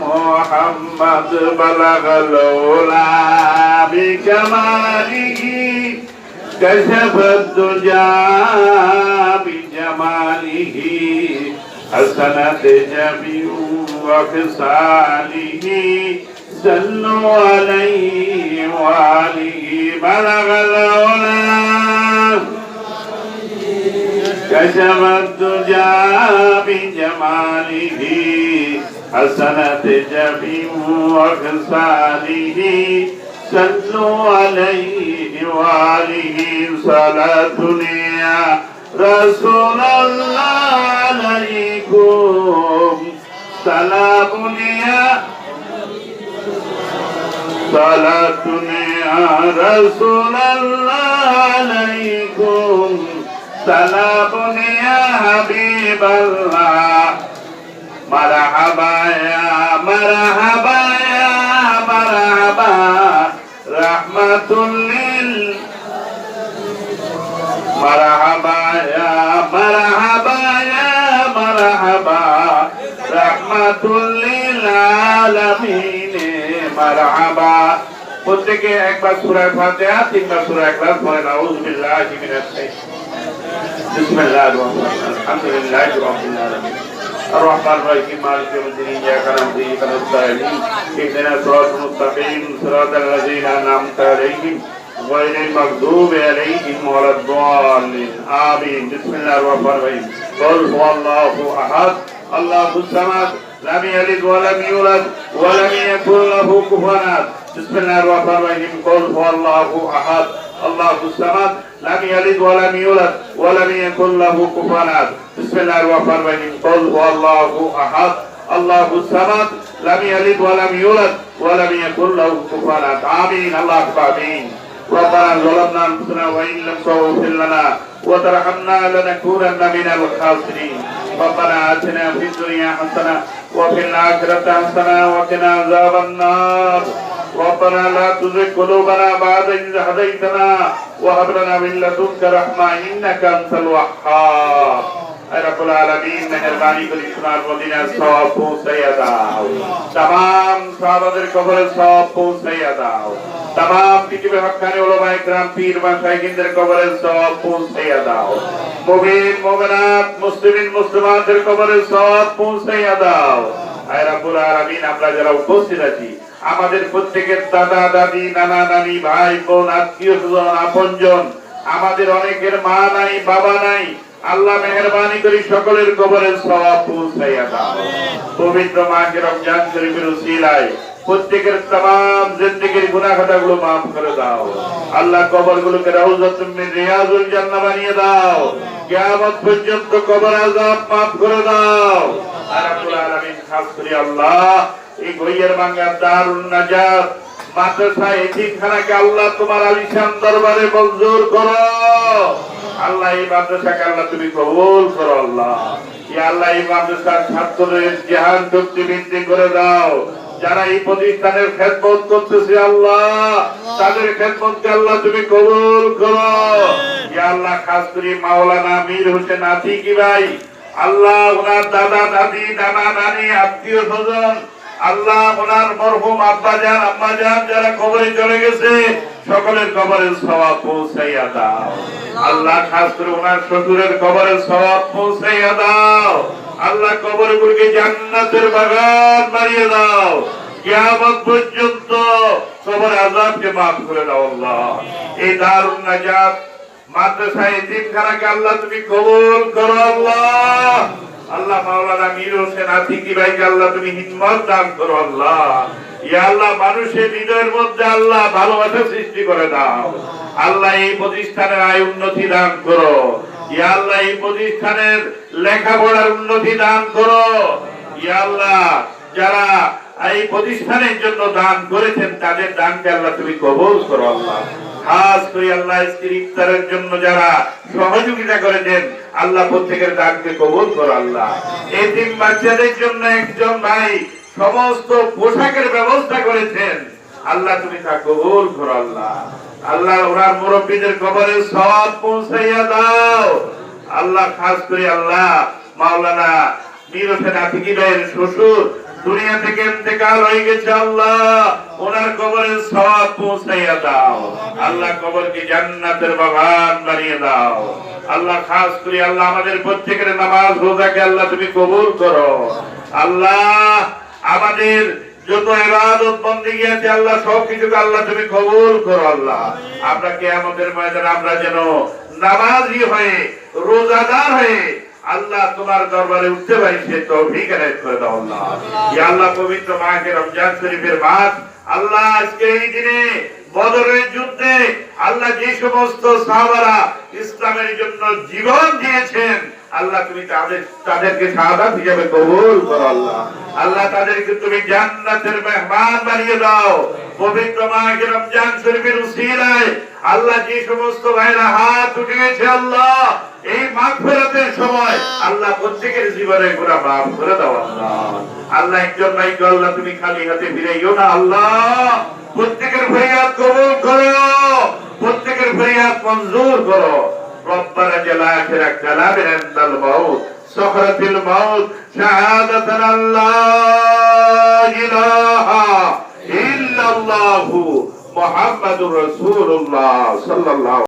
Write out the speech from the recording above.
محمد بلغ العلا بكماله كشف الدجى بجماله حسنت جميع وخصاله صلوا عليه وآله بلغ العلا كشف الدجى بجماله حسنت جميع وخصاله صلوا عليه وآله صلاة يا رسول الله عليكم. سلام يا صلاة يا رسول الله عليكم. سلام يا حبيب الله. مرحبا يا مرحبا يا مرحبا رحمة لل مرحبا يا مرحبا يا مرحبا رحمة للعالمين مرحبا প্রত্যেকে একবার সূরা ফাতিহা তিনবার সূরা ইখলাস পড়েন আউযু বিল্লাহি মিনাশ শাইতানির বিসমিল্লাহির রহমানির রহিম আলহামদুলিল্লাহি রাব্বিল আলামিন الرحمن الرحيم مالك يوم الدين إياك نعبد وإياك نستعين اهدنا الصراط المستقيم صراط الذين أنعمت عليهم غير المغضوب عليهم ولا الضالين آمين بسم الله الرحمن الرحيم قل هو الله أحد الله الصمد لم يلد ولم يولد ولم يكن له كفوا أحد بسم الله الرحمن الرحيم قل هو الله أحد الله الصمد لم يلد ولم يولد ولم يكن له كفوا أحد. بسم الله الرحمن الرحيم. قل هو الله أحد. الله الصمد. لم يلد ولم يولد ولم يكن له كفوا أحد. آمين. الله أكبر. آمين. ربنا ظلمنا أنفسنا وإن لم تغفر لنا وترحمنا لنكونن من الخاسرين. ربنا آتنا في الدنيا حسنة وفي الآخرة حسنة وقنا عذاب النار. ربنا لا تزغ قلوبنا بعد إذ هديتنا وهب لنا من لدنك رحمة إنك أنت الوهاب اے رب العالمین مہربانی মুসলিমিন মুসলিমাতের কবরে সওয়াব পৌঁছাইয়া দাও আমরা যারা উপস্থিত আছি, আমাদের প্রত্যেকের দাদা, দাদি, নানা, নানি, ভাই, বোন, আত্মীয় স্বজন, আপনজন, আমাদের অনেকের মা নাই, বাবা নাই, আল্লাহ মেহরবানি করি সকলের কবরের সওয়াব পৌঁছাইয়া দাও। পবিত্র মাকে রমজান শরীফের উসিলায় প্রত্যেকের তাম জিন্দিগির গুনা খাটা গুলো মাফ করে দাও। আল্লাহ কবর গুলোকে রাহুল জান্না বানিয়ে দাও। কেমন পর্যন্ত কবর আজাব মাফ করে দাও। এই মাদ্রাসা আল্লাহ তোমার আলিশান দরবারে মঞ্জুর করো। আল্লাহ এই মাদ্রাসাকে আল্লাহ তুমি কবুল করো আল্লাহ। আল্লাহ এই মাদ্রাসার ছাত্রদের জেহান শক্তি বৃদ্ধি করে দাও। যারা এই প্রতিষ্ঠানের খেদমত করতেছে আল্লাহ তাদের খেদমতকে আল্লাহ তুমি কবুল করো। আল্লাহ খাস করে মাওলানা মীর হোসেন আতিকি ভাই। আল্লাহ ওনার দাদা দাদি নানা নানি আত্মীয় স্বজন আল্লাহ ওনার মরহুম আব্বা যান আম্মা যান যারা কবরে চলে গেছে সকলের কবরের সওয়াব পৌঁছাইয়া দাও। আল্লাহ খাস করে ওনার শ্বশুরের কবরের সওয়াব পৌঁছাইয়া দাও। আল্লাহ কবরগুলোকে জান্নাতের বাগান বানিয়ে দাও। কিয়ামত পর্যন্ত কবর আযাবকে মাফ করে দাও আল্লাহ। এই দারুণ নাজাত। মাদ্রাসা এতিমখানাকে আল্লাহ তুমি কবুল করো আল্লাহ। আল্লাহ মাওলানা মীর হোসেন আতিকি ভাইকে আল্লাহ তুমি হিম্মত দান করো আল্লাহ। ইয়া আল্লাহ মানুষের হৃদয়ের মধ্যে আল্লাহ ভালোবাসা সৃষ্টি করে দাও। আল্লাহ এই প্রতিষ্ঠানের আয় উন্নতি দান করো। আল্লাহ, এই প্রতিষ্ঠানের লেখাপড়ার উন্নতি দান করো। যারা এই প্রতিষ্ঠানের জন্য দান করেছেন, তাদের দানকে আল্লাহ তুমি কবুল করো, আল্লাহ। খাস করে আল্লাহ ইফতারের জন্য যারা সহযোগিতা করেছেন, আল্লাহ প্রত্যেকের দানকে কবুল করো, আল্লাহ। এতিম বাচ্চাদের জন্য একজন ভাই সমস্ত পোশাকের ব্যবস্থা করেছেন। আল্লাহ তুমি তা কবুল করো আল্লাহ। আল্লাহ ওনার মুরব্বীদের কবরে সওয়াব পৌঁছাইয়া দাও। আল্লাহ খাস করে আল্লাহ, মাওলানা হোসেন আতিকি ভাইয়ের শ্বশুর, দুনিয়া থেকে হয়ে গেছে আল্লাহ, ওনার কবরে সওয়াব পৌঁছাইয়া দাও। আল্লাহ কবরকে জান্নাতের বাগান বানিয়ে দাও। আল্লাহ খাস করে আল্লাহ আমাদের প্রত্যেকের নামাজ রোজাকে আল্লাহ তুমি কবুল করো। আল্লাহ আমাদের বদরের যুদ্ধে আল্লাহ যে সমস্ত ইসলামের জন্য জীবন দিয়েছেন আল্লাহ, তুমি তাদের, তাদেরকে শাহাদাত হিসেবে কবুল করো আল্লাহ। আল্লাহ, তাদেরকে তুমি জান্নাতের মেহমান বানিয়ে দাও। পবিত্র মাকে রমজান শরীফের উসিলায় আল্লাহ, যে সমস্ত ভাইরা হাত উঠিয়েছে আল্লাহ, এই মাগফিরাতের সময় আল্লাহ প্রত্যেকের জীবনে গুনাহ মাফ করে দাও আল্লাহ। আল্লাহ একজন ভাইকে আল্লাহ, তুমি খালি হাতে ফিরাইও না আল্লাহ। প্রত্যেকের ফরিয়াদ কবুল করো। প্রত্যেকের ফরিয়াদ মঞ্জুর করো। ربنا جل آخر كلامنا عند الموت. سخرة الموت شهادة لا إله إلا الله محمد رسول الله صلى الله